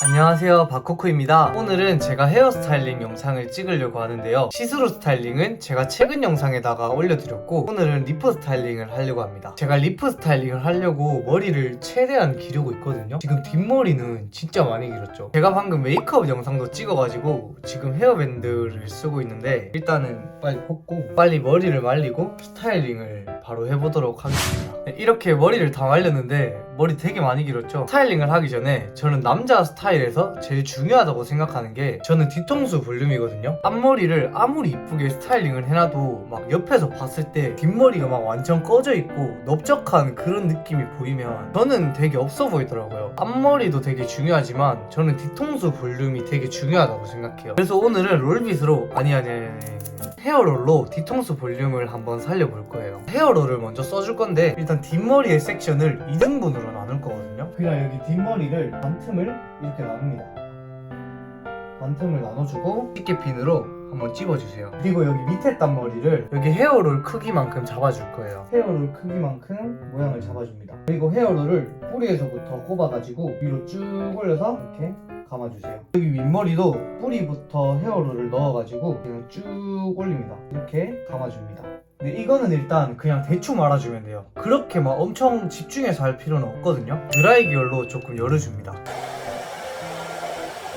안녕하세요 바코코입니다. 오늘은 제가 헤어스타일링 영상을 찍으려고 하는데요. 시스루 스타일링은 제가 최근 영상에다가 올려드렸고 오늘은 리프 스타일링을 하려고 합니다. 제가 리프 스타일링을 하려고 머리를 최대한 기르고 있거든요. 지금 뒷머리는 진짜 많이 길었죠. 제가 방금 메이크업 영상도 찍어가지고 지금 헤어밴드를 쓰고 있는데 일단은 빨리 꽂고 빨리 머리를 말리고 스타일링을 바로 해보도록 하겠습니다. 네, 이렇게 머리를 다 말렸는데 머리 되게 많이 길었죠. 스타일링을 하기 전에 저는 남자 스타일 에서 제일 중요하다고 생각하는 게 저는 뒤통수 볼륨이거든요. 앞머리를 아무리 이쁘게 스타일링을 해놔도 막 옆에서 봤을 때 뒷머리가 막 완전 꺼져 있고 넓적한 그런 느낌이 보이면 저는 되게 없어 보이더라고요. 앞머리도 되게 중요하지만 저는 뒤통수 볼륨이 되게 중요하다고 생각해요. 그래서 오늘은 롤빗으로 아니 아니 아니, 아니 헤어롤로 뒤통수 볼륨을 한번 살려볼 거예요. 헤어롤을 먼저 써줄 건데 일단 뒷머리의 섹션을 2등분으로 나눌 거거든요. 그냥 여기 뒷머리를 반 틈을 이렇게 나눕니다. 반 틈을 나눠주고 집게핀으로 한번 찝어주세요 그리고 여기 밑에 딴머리를 여기 헤어롤 크기만큼 잡아줄 거예요 헤어롤 크기만큼 모양을 잡아줍니다 그리고 헤어롤을 뿌리에서부터 꼽아가지고 위로 쭉 올려서 이렇게 감아주세요. 여기 윗머리도 뿌리부터 헤어롤을 넣어가지고 그냥 쭉 올립니다. 이렇게 감아줍니다. 근데 이거는 일단 그냥 대충 말아주면 돼요. 그렇게 막 엄청 집중해서 할 필요는 없거든요. 드라이 기열로 조금 열어줍니다.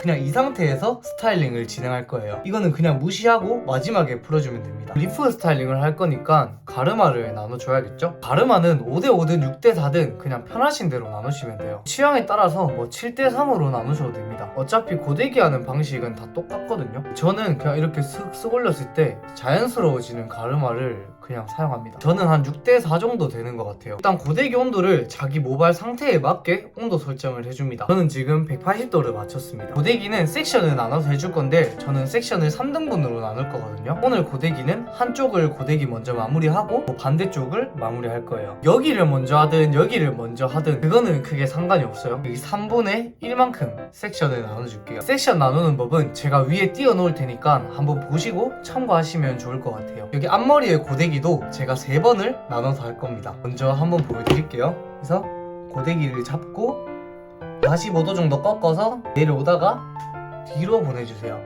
그냥 이 상태에서 스타일링을 진행할 거예요. 이거는 그냥 무시하고 마지막에 풀어주면 됩니다. 리프 스타일링을 할 거니까 가르마를 나눠줘야겠죠? 가르마는 5대5든 6대4든 그냥 편하신 대로 나누시면 돼요. 취향에 따라서 뭐 7대3으로 나누셔도 됩니다. 어차피 고데기 하는 방식은 다 똑같거든요. 저는 그냥 이렇게 쓱쓱 올렸을 때 자연스러워지는 가르마를 그냥 사용합니다. 저는 한 6대4 정도 되는 것 같아요. 일단 고데기 온도를 자기 모발 상태에 맞게 온도 설정을 해줍니다. 저는 지금 180도를 맞췄습니다. 고데기는 섹션을 나눠서 해줄 건데 저는 섹션을 3등분으로 나눌 거거든요. 오늘 고데기는 한쪽을 고데기 먼저 마무리하고 뭐 반대쪽을 마무리할 거예요. 여기를 먼저 하든 여기를 먼저 하든 그거는 크게 상관이 없어요. 여기 3분의 1만큼 섹션을 나눠줄게요. 섹션 나누는 법은 제가 위에 띄워 놓을 테니까 한번 보시고 참고하시면 좋을 것 같아요. 여기 앞머리의 고데기 도 제가 세 번을 나눠서 할 겁니다. 먼저 한번 보여드릴게요. 그래서 고데기를 잡고 45도 정도 꺾어서 내려오다가 뒤로 보내주세요.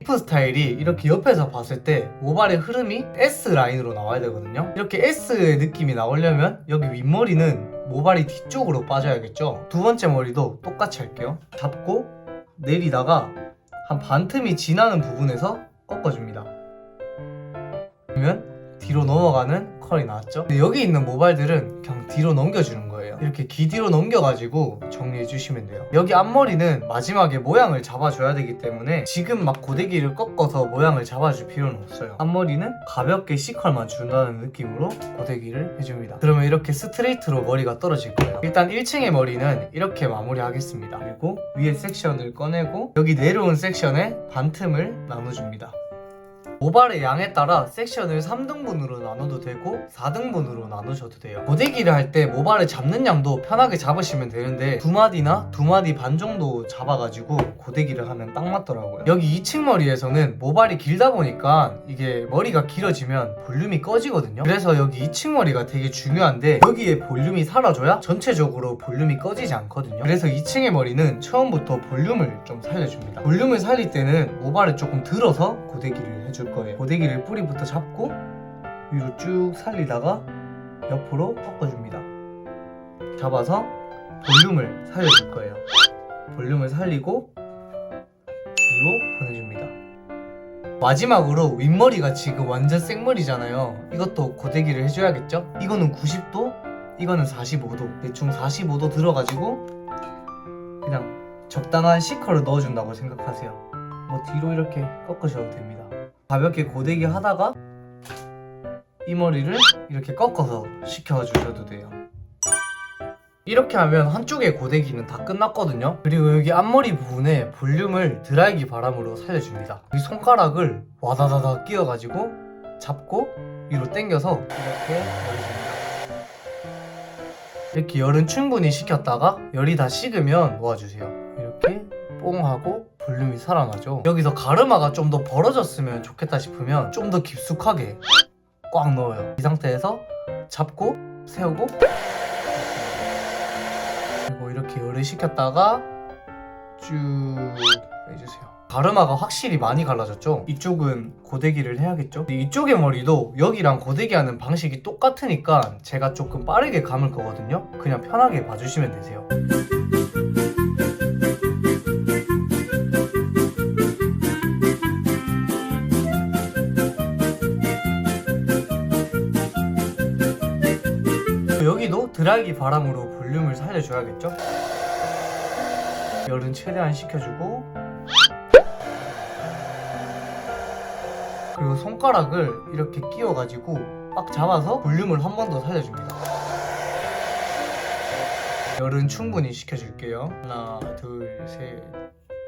리프 스타일이 이렇게 옆에서 봤을 때 모발의 흐름이 S 라인으로 나와야 되거든요. 이렇게 S의 느낌이 나오려면 여기 윗머리는 모발이 뒤쪽으로 빠져야겠죠. 두 번째 머리도 똑같이 할게요. 잡고 내리다가 한 반 틈이 지나는 부분에서 꺾어줍니다. 그러면 뒤로 넘어가는 컬이 나왔죠? 여기 있는 모발들은 그냥 뒤로 넘겨주는 거예요. 이렇게 귀 뒤로 넘겨가지고 정리해 주시면 돼요. 여기 앞머리는 마지막에 모양을 잡아줘야 되기 때문에 지금 막 고데기를 꺾어서 모양을 잡아줄 필요는 없어요. 앞머리는 가볍게 C컬만 준다는 느낌으로 고데기를 해줍니다. 그러면 이렇게 스트레이트로 머리가 떨어질 거예요. 일단 1층의 머리는 이렇게 마무리하겠습니다. 그리고 위에 섹션을 꺼내고 여기 내려온 섹션에 반틈을 나눠줍니다. 모발의 양에 따라 섹션을 3등분으로 나눠도 되고 4등분으로 나누셔도 돼요. 고데기를 할 때 모발을 잡는 양도 편하게 잡으시면 되는데 두 마디나 두 마디 반 정도 잡아가지고 고데기를 하면 딱 맞더라고요. 여기 2층 머리에서는 모발이 길다 보니까 이게 머리가 길어지면 볼륨이 꺼지거든요. 그래서 여기 2층 머리가 되게 중요한데 여기에 볼륨이 사라져야 전체적으로 볼륨이 꺼지지 않거든요. 그래서 2층의 머리는 처음부터 볼륨을 좀 살려줍니다. 볼륨을 살릴 때는 모발을 조금 들어서 고데기를 해줄 거예요. 고데기를 뿌리부터 잡고 위로 쭉 살리다가 옆으로 꺾어줍니다. 잡아서 볼륨을 살려줄 거예요. 볼륨을 살리고 뒤로 보내줍니다. 마지막으로 윗머리가 지금 완전 생머리잖아요. 이것도 고데기를 해줘야겠죠? 이거는 90도, 이거는 45도. 대충 45도 들어가지고 그냥 적당한 C컬을 넣어준다고 생각하세요. 뭐 뒤로 이렇게 꺾으셔도 됩니다. 가볍게 고데기 하다가 이 머리를 이렇게 꺾어서 식혀주셔도 돼요. 이렇게 하면 한쪽의 고데기는 다 끝났거든요. 그리고 여기 앞머리 부분에 볼륨을 드라이기 바람으로 살려줍니다. 이 손가락을 와다다다 끼워가지고 잡고 위로 당겨서 이렇게 열어줍니다. 이렇게 열은 충분히 식혔다가 열이 다 식으면 놓아주세요. 이렇게 뽕 하고 볼륨이 살아나죠. 여기서 가르마가 좀 더 벌어졌으면 좋겠다 싶으면 좀 더 깊숙하게 꽉 넣어요. 이 상태에서 잡고 세우고 그리고 이렇게 열을 식혔다가 쭉 빼주세요. 가르마가 확실히 많이 갈라졌죠? 이쪽은 고데기를 해야겠죠? 이쪽의 머리도 여기랑 고데기 하는 방식이 똑같으니까 제가 조금 빠르게 감을 거거든요? 그냥 편하게 봐주시면 되세요. 드라이기 바람으로 볼륨을 살려줘야겠죠? 열은 최대한 식혀주고 그리고 손가락을 이렇게 끼워가지고 빡 잡아서 볼륨을 한 번 더 살려줍니다 열은 충분히 식혀줄게요 하나 둘셋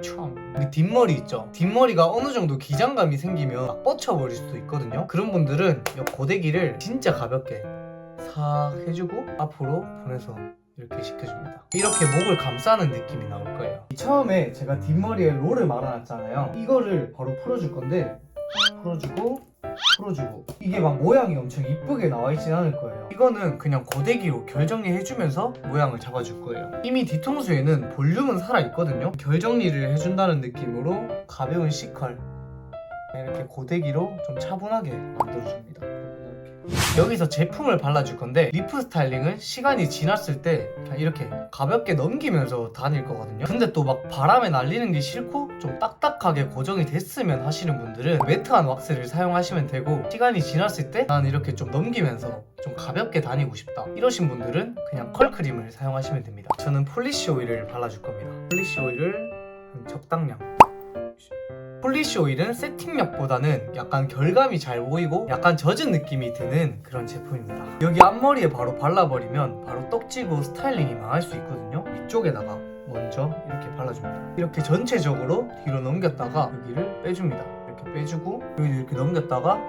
촥. 그 뒷머리 있죠? 뒷머리가 어느 정도 기장감이 생기면 막 뻗쳐버릴 수도 있거든요 그런 분들은 이 고데기를 진짜 가볍게 싹 해주고 앞으로 보내서 이렇게 시켜줍니다. 이렇게 목을 감싸는 느낌이 나올 거예요. 처음에 제가 뒷머리에 롤을 말아놨잖아요. 이거를 바로 풀어줄 건데 풀어주고 풀어주고 이게 막 모양이 엄청 이쁘게 나와 있진 않을 거예요. 이거는 그냥 고데기로 결 정리 해주면서 모양을 잡아줄 거예요. 이미 뒤통수에는 볼륨은 살아있거든요. 결 정리를 해준다는 느낌으로 가벼운 C컬 이렇게 고데기로 좀 차분하게 만들어줍니다. 여기서 제품을 발라줄 건데 리프 스타일링은 시간이 지났을 때 이렇게 가볍게 넘기면서 다닐 거거든요. 근데 또 막 바람에 날리는 게 싫고 좀 딱딱하게 고정이 됐으면 하시는 분들은 매트한 왁스를 사용하시면 되고 시간이 지났을 때 난 이렇게 좀 넘기면서 좀 가볍게 다니고 싶다. 이러신 분들은 그냥 컬크림을 사용하시면 됩니다. 저는 폴리시 오일을 발라줄 겁니다. 폴리시 오일을 한 적당량 폴리시 오일은 세팅력보다는 약간 결감이 잘 보이고 약간 젖은 느낌이 드는 그런 제품입니다. 여기 앞머리에 바로 발라버리면 바로 떡지고 스타일링이 망할 수 있거든요. 위쪽에다가 먼저 이렇게 발라줍니다. 이렇게 전체적으로 뒤로 넘겼다가 여기를 빼줍니다. 이렇게 빼주고 여기 이렇게 넘겼다가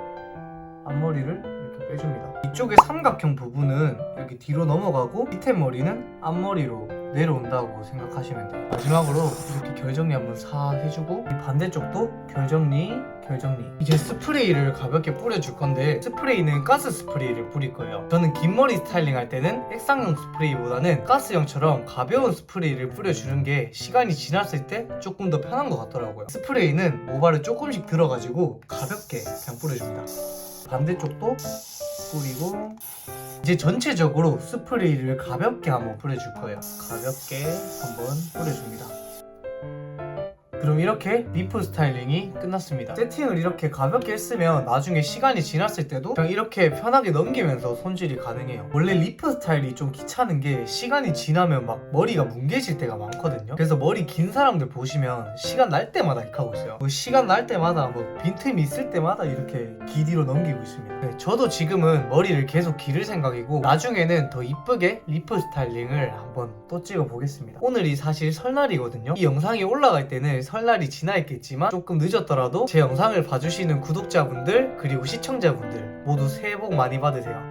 앞머리를 빼줍니다. 이쪽의 삼각형 부분은 여기 뒤로 넘어가고 밑에 머리는 앞머리로 내려온다고 생각하시면 돼요. 마지막으로 이렇게 결정리 한번 싹 해주고 이 반대쪽도 결정리, 결정리. 이제 스프레이를 가볍게 뿌려줄 건데 스프레이는 가스 스프레이를 뿌릴 거예요. 저는 긴 머리 스타일링 할 때는 액상용 스프레이보다는 가스형처럼 가벼운 스프레이를 뿌려주는 게 시간이 지났을 때 조금 더 편한 것 같더라고요. 스프레이는 모발을 조금씩 들어가지고 가볍게 그냥 뿌려줍니다. 반대쪽도 뿌리고 이제 전체적으로 스프레이를 가볍게 한번 뿌려줄 거예요. 가볍게 한번 뿌려줍니다. 그럼 이렇게 리프 스타일링이 끝났습니다. 세팅을 이렇게 가볍게 했으면 나중에 시간이 지났을 때도 그냥 이렇게 편하게 넘기면서 손질이 가능해요. 원래 리프 스타일이 좀 귀찮은 게 시간이 지나면 막 머리가 뭉개질 때가 많거든요. 그래서 머리 긴 사람들 보시면 시간 날 때마다 이렇게 하고 있어요. 뭐 시간 날 때마다 뭐 빈틈이 있을 때마다 이렇게 기디로 넘기고 있습니다. 네, 저도 지금은 머리를 계속 기를 생각이고 나중에는 더 이쁘게 리프 스타일링을 한번 또 찍어 보겠습니다. 오늘이 사실 설날이거든요. 이 영상이 올라갈 때는 설날이 지나 있겠지만 조금 늦었더라도 제 영상을 봐주시는 구독자분들 그리고 시청자분들 모두 새해 복 많이 받으세요.